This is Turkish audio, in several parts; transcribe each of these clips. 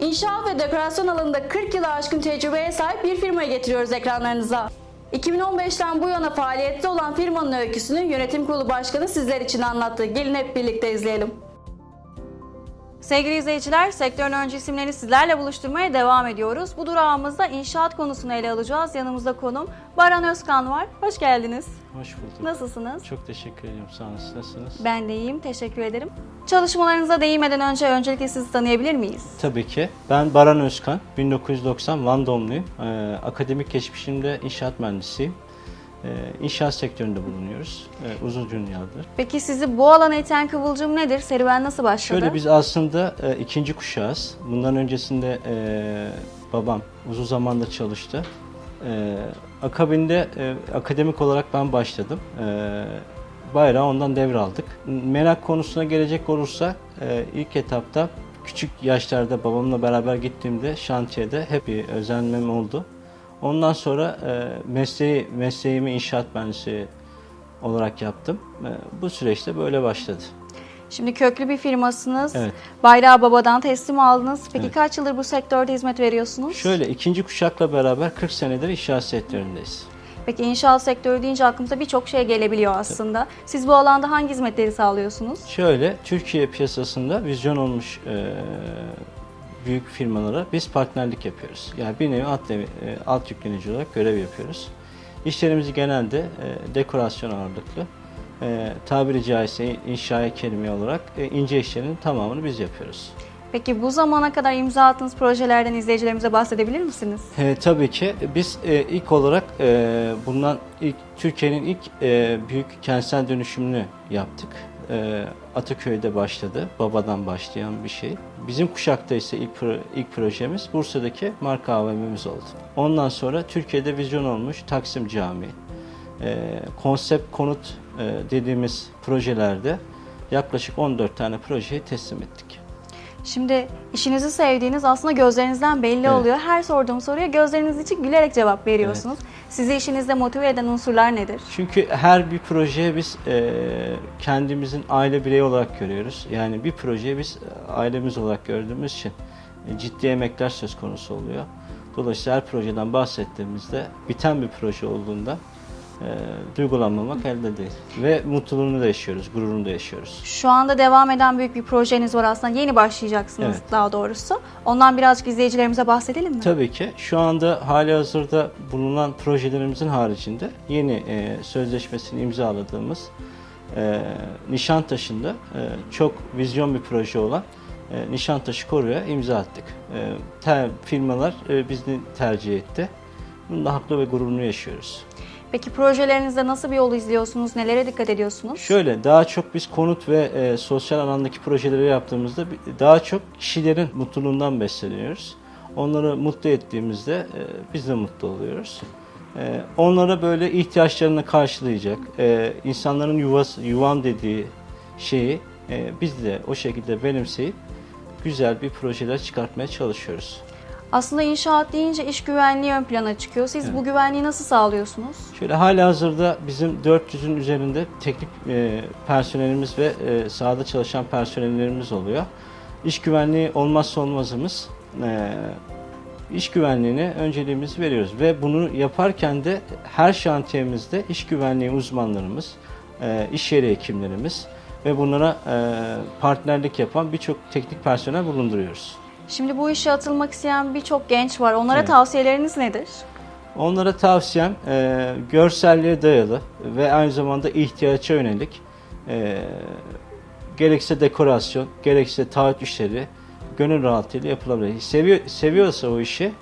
İnşaat ve dekorasyon alanında 40 yılı aşkın tecrübeye sahip bir firmayı getiriyoruz ekranlarınıza. 2015'ten bu yana faaliyette olan firmanın öyküsünü yönetim kurulu başkanı sizler için anlattı. Gelin hep birlikte izleyelim. Sevgili izleyiciler, sektörün öncü isimlerini sizlerle buluşturmaya devam ediyoruz. Bu durağımızda inşaat konusunu ele alacağız. Yanımızda konum Baran Özkan var. Hoş geldiniz. Hoş bulduk. Nasılsınız? Çok teşekkür ediyorum. Sağ olun. Siz Nasılsınız? Ben de iyiyim, teşekkür ederim. Çalışmalarınıza değinmeden önce öncelikle sizi tanıyabilir miyiz? Tabii ki. Ben Baran Özkan. 1990 Van doğumluyum. Ee, akademik geçmişimde inşaat mühendisiyim. Ee, inşaat sektöründe bulunuyoruz. Ee, uzun yıllardır. Peki sizi bu alana iten kıvılcım nedir? Serüven nasıl başladı? Şöyle biz aslında e, ikinci kuşağız. Bundan öncesinde e, babam uzun zamandır çalıştı. E, akabinde e, akademik olarak ben başladım. E, bayrağı ondan devraldık. Merak konusuna gelecek olursak e, ilk etapta küçük yaşlarda babamla beraber gittiğimde şantiyede hep bir özenmem oldu. Ondan sonra e, mesleği mesleğimi inşaat mühendisi olarak yaptım. E, bu süreçte böyle başladı. Şimdi köklü bir firmasınız. Evet. Bayrağı babadan teslim aldınız. Peki Evet. kaç yıldır bu sektörde hizmet veriyorsunuz? Şöyle ikinci kuşakla beraber 40 senedir inşaat sektöründeyiz. Peki inşaat sektörü deyince aklımıza birçok şey gelebiliyor aslında. Siz bu alanda hangi hizmetleri sağlıyorsunuz? Şöyle Türkiye piyasasında vizyon olmuş e, büyük firmalara biz partnerlik yapıyoruz. Yani bir nevi alt, e, alt yüklenici olarak görev yapıyoruz. İşlerimiz genelde e, dekorasyon ağırlıklı. E, tabiri caizse inşaat kelime olarak e, ince işlerin tamamını biz yapıyoruz. Peki bu zamana kadar imza attığınız projelerden izleyicilerimize bahsedebilir misiniz? E, tabii ki biz e, ilk olarak e, bundan ilk Türkiye'nin ilk e, büyük kentsel dönüşümünü yaptık. E, Ataköy'de başladı, babadan başlayan bir şey. Bizim kuşakta ise ilk pro- ilk projemiz Bursa'daki marka AVM'miz oldu. Ondan sonra Türkiye'de vizyon olmuş Taksim Camii, e, konsept konut dediğimiz projelerde yaklaşık 14 tane projeyi teslim ettik. Şimdi işinizi sevdiğiniz aslında gözlerinizden belli Evet. oluyor. Her sorduğum soruya gözleriniz için gülerek cevap veriyorsunuz. Sizi işinizde motive eden unsurlar nedir? Çünkü her bir projeye biz e, kendimizin aile bireyi olarak görüyoruz. Yani bir projeye biz e, ailemiz olarak gördüğümüz için e, ciddi emekler söz konusu oluyor. Dolayısıyla her projeden bahsettiğimizde biten bir proje olduğunda e, duygulanmamak elde değil. Ve mutluluğunu da yaşıyoruz, gururunu da yaşıyoruz. Şu anda devam eden büyük bir projeniz var aslında. Yeni başlayacaksınız Evet. daha doğrusu. Ondan birazcık izleyicilerimize bahsedelim mi? Tabii ki. Şu anda hali hazırda bulunan projelerimizin haricinde yeni e, sözleşmesini imzaladığımız e, Nişantaşı'nda e, çok vizyon bir proje olan e, Nişantaşı Koru'ya imza attık. E, te- firmalar e, bizi tercih etti. Bunda haklı ve gururunu yaşıyoruz. Peki projelerinizde nasıl bir yol izliyorsunuz? Nelere dikkat ediyorsunuz? Şöyle daha çok biz konut ve e, sosyal alandaki projeleri yaptığımızda daha çok kişilerin mutluluğundan besleniyoruz. Onları mutlu ettiğimizde e, biz de mutlu oluyoruz. E, onlara böyle ihtiyaçlarını karşılayacak, e, insanların yuvası, yuvam dediği şeyi e, biz de o şekilde benimseyip güzel bir projeler çıkartmaya çalışıyoruz. Aslında inşaat deyince iş güvenliği ön plana çıkıyor. Siz bu güvenliği nasıl sağlıyorsunuz? Şöyle hali hazırda bizim 400'ün üzerinde teknik e, personelimiz ve e, sahada çalışan personellerimiz oluyor. İş güvenliği olmazsa olmazımız. E, iş güvenliğine önceliğimizi veriyoruz ve bunu yaparken de her şantiyemizde iş güvenliği uzmanlarımız, e, iş yeri hekimlerimiz ve bunlara e, partnerlik yapan birçok teknik personel bulunduruyoruz. Şimdi bu işe atılmak isteyen birçok genç var. Onlara Evet. tavsiyeleriniz nedir? Onlara tavsiyem e, görselliğe dayalı ve aynı zamanda ihtiyaca yönelik e, gerekse dekorasyon, gerekse taahhüt işleri gönül rahatlığıyla yapılabilir. Seviyor, seviyorsa o işi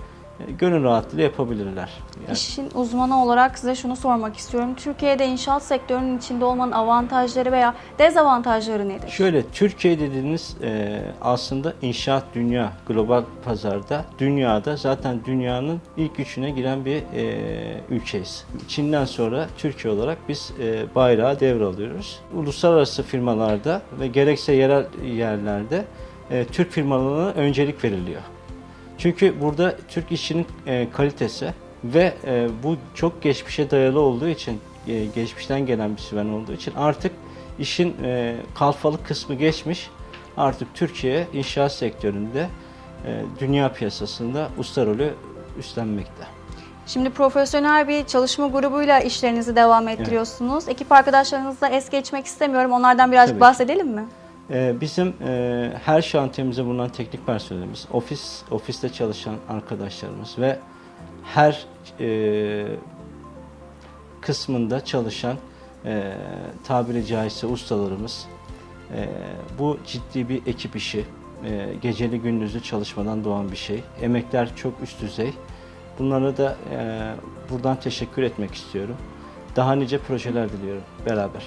gönül rahatlığıyla yapabilirler. Yani İşin uzmanı olarak size şunu sormak istiyorum. Türkiye'de inşaat sektörünün içinde olmanın avantajları veya dezavantajları nedir? Şöyle Türkiye dediğiniz e, aslında inşaat dünya global pazarda dünyada zaten dünyanın ilk üçüne giren bir e, ülkeyiz. Çin'den sonra Türkiye olarak biz e, bayrağı devralıyoruz. Uluslararası firmalarda ve gerekse yerel yerlerde e, Türk firmalarına öncelik veriliyor. Çünkü burada Türk işinin e, kalitesi ve e, bu çok geçmişe dayalı olduğu için, e, geçmişten gelen bir süven olduğu için artık işin kalfalık kısmı geçmiş. Artık Türkiye inşaat sektöründe dünya piyasasında usta rolü üstlenmekte. Şimdi profesyonel bir çalışma grubuyla işlerinizi devam ettiriyorsunuz. Ekip arkadaşlarınızla es geçmek istemiyorum. Onlardan Tabii ki. bahsedelim mi? Ee, Bizim e, her şantiyemize bulunan teknik personelimiz, ofis ofiste çalışan arkadaşlarımız ve her e, kısmında çalışan e, tabiri caizse ustalarımız. E, bu ciddi bir ekip işi. Geceli gündüzlü çalışmadan doğan bir şey. Emekler çok üst düzey. Bunlara da buradan teşekkür etmek istiyorum. Daha nice projeler diliyorum beraber.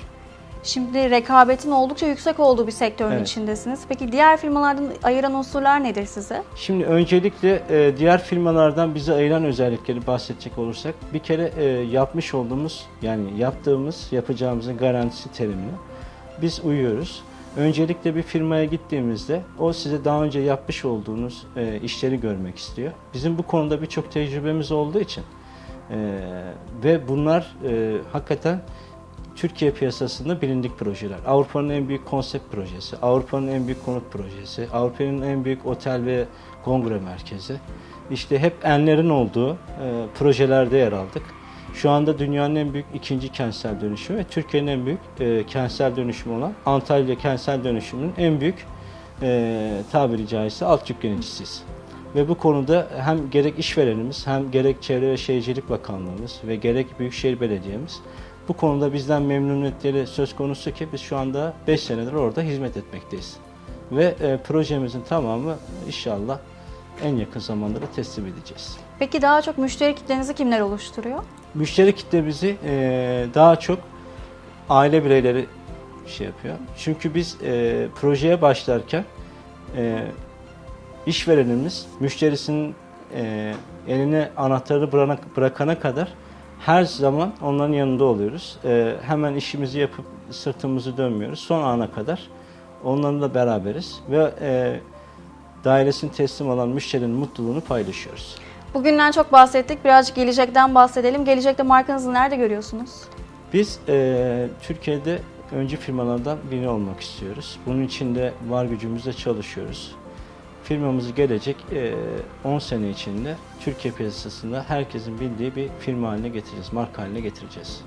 Şimdi rekabetin oldukça yüksek olduğu bir sektörün Evet. içindesiniz. Peki diğer firmalardan ayıran unsurlar nedir size? Şimdi öncelikle e, diğer firmalardan bizi ayıran özellikleri bahsedecek olursak bir kere e, yapmış olduğumuz yani yaptığımız yapacağımızın garantisi terimine biz uyuyoruz. Öncelikle bir firmaya gittiğimizde o size daha önce yapmış olduğunuz e, işleri görmek istiyor. Bizim bu konuda birçok tecrübemiz olduğu için e, ve bunlar e, hakikaten Türkiye piyasasında bilindik projeler. Avrupa'nın en büyük konsept projesi, Avrupa'nın en büyük konut projesi, Avrupa'nın en büyük otel ve kongre merkezi. İşte hep enlerin olduğu e, projelerde yer aldık. Şu anda dünyanın en büyük ikinci kentsel dönüşümü ve Türkiye'nin en büyük e, kentsel dönüşümü olan Antalya kentsel dönüşümünün en büyük e, tabiri caizse alt yüklenicisiyiz. Ve bu konuda hem gerek işverenimiz hem gerek Çevre ve Şehircilik Bakanlığımız ve gerek Büyükşehir Belediye'miz bu konuda bizden memnuniyetleri söz konusu ki biz şu anda 5 senedir orada hizmet etmekteyiz. Ve e, projemizin tamamı inşallah en yakın zamanda da teslim edeceğiz. Peki daha çok müşteri kitlenizi kimler oluşturuyor? Müşteri kitlemizi e, daha çok aile bireyleri şey yapıyor. Çünkü biz e, projeye başlarken e, işverenimiz müşterisinin e, eline anahtarı bırak- bırakana kadar her zaman onların yanında oluyoruz. E, hemen işimizi yapıp sırtımızı dönmüyoruz. Son ana kadar onlarla beraberiz ve e, dairesini teslim alan müşterinin mutluluğunu paylaşıyoruz. Bugünden çok bahsettik. Birazcık gelecekten bahsedelim. Gelecekte markanızı nerede görüyorsunuz? Biz e, Türkiye'de öncü firmalardan biri olmak istiyoruz. Bunun için de var gücümüzle çalışıyoruz. Firmamızı gelecek e, 10 sene içinde Türkiye piyasasında herkesin bildiği bir firma haline getireceğiz, marka haline getireceğiz.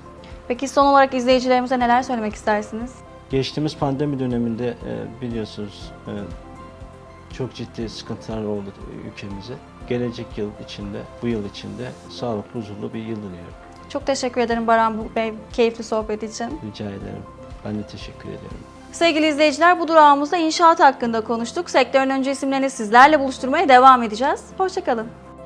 Peki son olarak izleyicilerimize neler söylemek istersiniz? Geçtiğimiz pandemi döneminde e, biliyorsunuz e, çok ciddi sıkıntılar oldu ülkemize. Gelecek yıl içinde, bu yıl içinde sağlıklı, huzurlu bir yıl diliyorum. Çok teşekkür ederim Baran Bey keyifli sohbet için. Rica ederim. Ben de teşekkür ediyorum. Sevgili izleyiciler bu durağımızda inşaat hakkında konuştuk. Sektörün öncü isimlerini sizlerle buluşturmaya devam edeceğiz. Hoşçakalın.